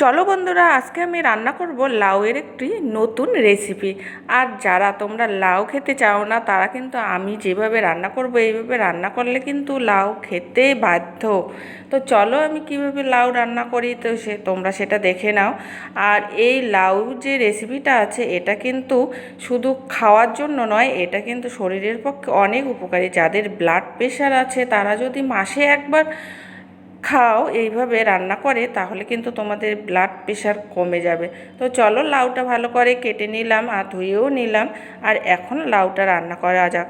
চলো বন্ধুরা, আজকে আমি রান্না করব লাউয়ের একটি নতুন রেসিপি আর যারা তোমরা লাউ খেতে চাও না, তারা কিন্তু আমি যেভাবে রান্না করব, এইভাবে রান্না করলে কিন্তু লাউ খেতে বাধ্য। তো চলো আমি কীভাবে লাউ রান্না করি, তো সে, তোমরা সেটা দেখে নাও। আর এই লাউ যে রেসিপিটা আছে, এটা কিন্তু শুধু খাওয়ার জন্য নয়, এটা কিন্তু শরীরের পক্ষে অনেক উপকারী। যাদের ব্লাড প্রেশার আছে, তারা যদি মাসে একবার খাও, এইভাবে রান্না করে, তাহলে কিন্তু তোমাদের ব্লাড প্রেশার কমে যাবে। তো চলো লাউটা ভালো করে কেটে নিলাম আর ধুয়েও নিলাম। আর এখন লাউটা রান্না করা যাক।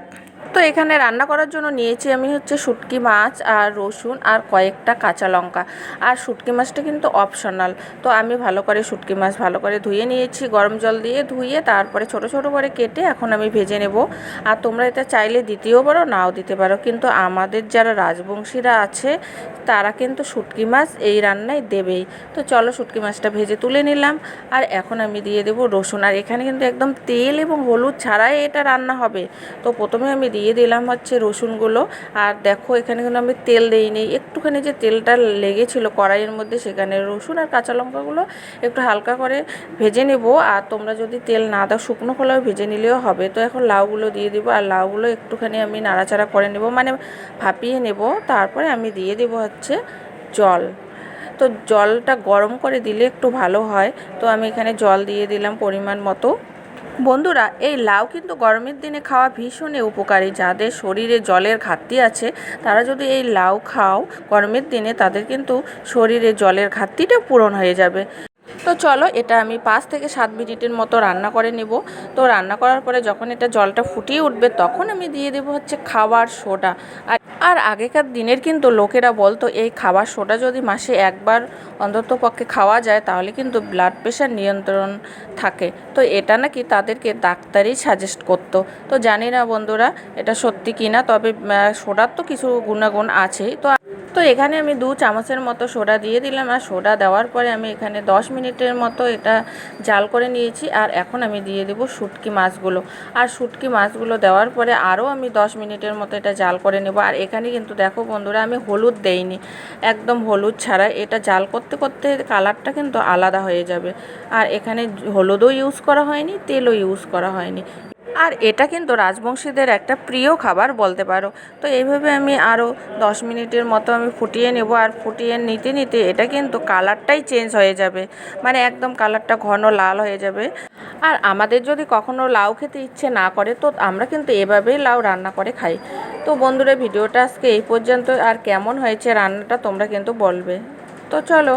তো এখানে রান্না করার জন্য নিয়েছি আমি হচ্ছে শুটকি মাছ আর রসুন আর কয়েকটা কাঁচা লঙ্কা। আর শুটকি মাছটা কিন্তু অপশনাল তো আমি ভালো করে শুটকি মাছ ভালো করে ধুয়ে নিয়েছি, গরম জল দিয়ে ধুয়ে তারপরে ছোট ছোট করে কেটে এখন আমি ভেজে নেব। আর তোমরা এটা চাইলে দিতেও পারো, নাও দিতে পারো। কিন্তু আমাদের যারা রাজবংশীরা আছে, তারা কিন্তু শুটকি মাছ এই রান্নায় দেবেই। তো চলো শুটকি মাছটা ভেজে তুলে নিলাম। আর এখন আমি দিয়ে দেবো রসুন। আর এখানে কিন্তু একদম তেল এবং হলুদ ছাড়াই এটা রান্না হবে। তো প্রথমে আমি দিয়ে দিলাম হচ্ছে রসুনগুলো। আর দেখো, এখানে কিন্তু আমি তেল দিইনি। একটুখানি যে তেলটা লেগেছিলো কড়াইয়ের মধ্যে, সেখানে রসুন আর কাঁচা লঙ্কাগুলো একটু হালকা করে ভেজে নেব। আর তোমরা যদি তেল না দাও, শুকনো খোলাও ভেজে নিলেও হবে। তো এখন লাউগুলো দিয়ে দেবো, আর লাউগুলো একটুখানি আমি নাড়াচাড়া করে নেব মানে ভাপিয়ে নেব। তারপরে আমি দিয়ে দেবো হচ্ছে জল। তো জলটা গরম করে দিলে একটু ভালো হয়। তো আমি এখানে জল দিয়ে দিলাম পরিমাণ মতো। বন্ধুরা, এই লাউ কিন্তু গরমের দিনে খাওয়া ভীষণই উপকারী। যাদের শরীরে জলের ঘাটতি আছে, তারা যদি এই লাউ খাও, গরমের দিনে তাদের কিন্তু শরীরে জলের ঘাটতিটা পূরণ হয়ে যাবে। তো চলো এটা আমি পাঁচ থেকে সাত মিনিটের মতো রান্না করে নেব। তো রান্না করার পরে যখন এটা জলটা ফুটিয়ে উঠবে, তখন আমি দিয়ে দেবো হচ্ছে খাবার সোডা। আর আর আগেকার দিনের কিন্তু লোকেরা বলতো, এই খাবার সোডা যদি মাসে একবার অন্তত পক্ষে খাওয়া যায়, তাহলে কিন্তু ব্লাড প্রেশার নিয়ন্ত্রণ থাকে। তো এটা নাকি তাদেরকে ডাক্তারই সাজেস্ট করতো। তো জানি না বন্ধুরা, এটা সত্যি কি না তবে সোডার তো কিছু গুণাগুণ আছেই। তো তো এখানে আমি দু চামচের মতো সোডা দিয়ে দিলাম, আর সোডা দেওয়ার পরে আমি এখানে দশ মিনিটের মতো এটা জাল করে নিয়েছি, আর এখন আমি দিয়ে দেবো শুটকি মাছগুলো। আর শুটকি মাছগুলো দেওয়ার পরে আরও আমি দশ মিনিটের মতো এটা জাল করে নেব। আর এখানে কিন্তু দেখো বন্ধুরা, আমি হলুদ দেইনি, একদম হলুদ ছাড়া। এটা জাল করতে করতে কালারটা কিন্তু আলাদা হয়ে যাবে। আর এখানে হলুদও ইউজ করা হয়নি, তেলও ইউজ করা হয়নি। আর এটা কিন্তু রাজবংশীদের একটা প্রিয় খাবার বলতে পারো। তো এইভাবে আমি আরও দশ মিনিটের মতো আমি ফুটিয়ে নেব আর ফুটিয়ে নিতে নিতে এটা কিন্তু কালারটাই চেঞ্জ হয়ে যাবে। মানে একদম কালারটা ঘন লাল হয়ে যাবে। আর আমাদের যদি কখনো লাউ খেতে ইচ্ছে না করে তো আমরা কিন্তু এভাবেই লাউ রান্না করে খাই। তো বন্ধুরা, ভিডিওটা আজকে এই পর্যন্ত। আর কেমন হয়েছে রান্নাটা তোমরা কিন্তু বলবে। তো চলো।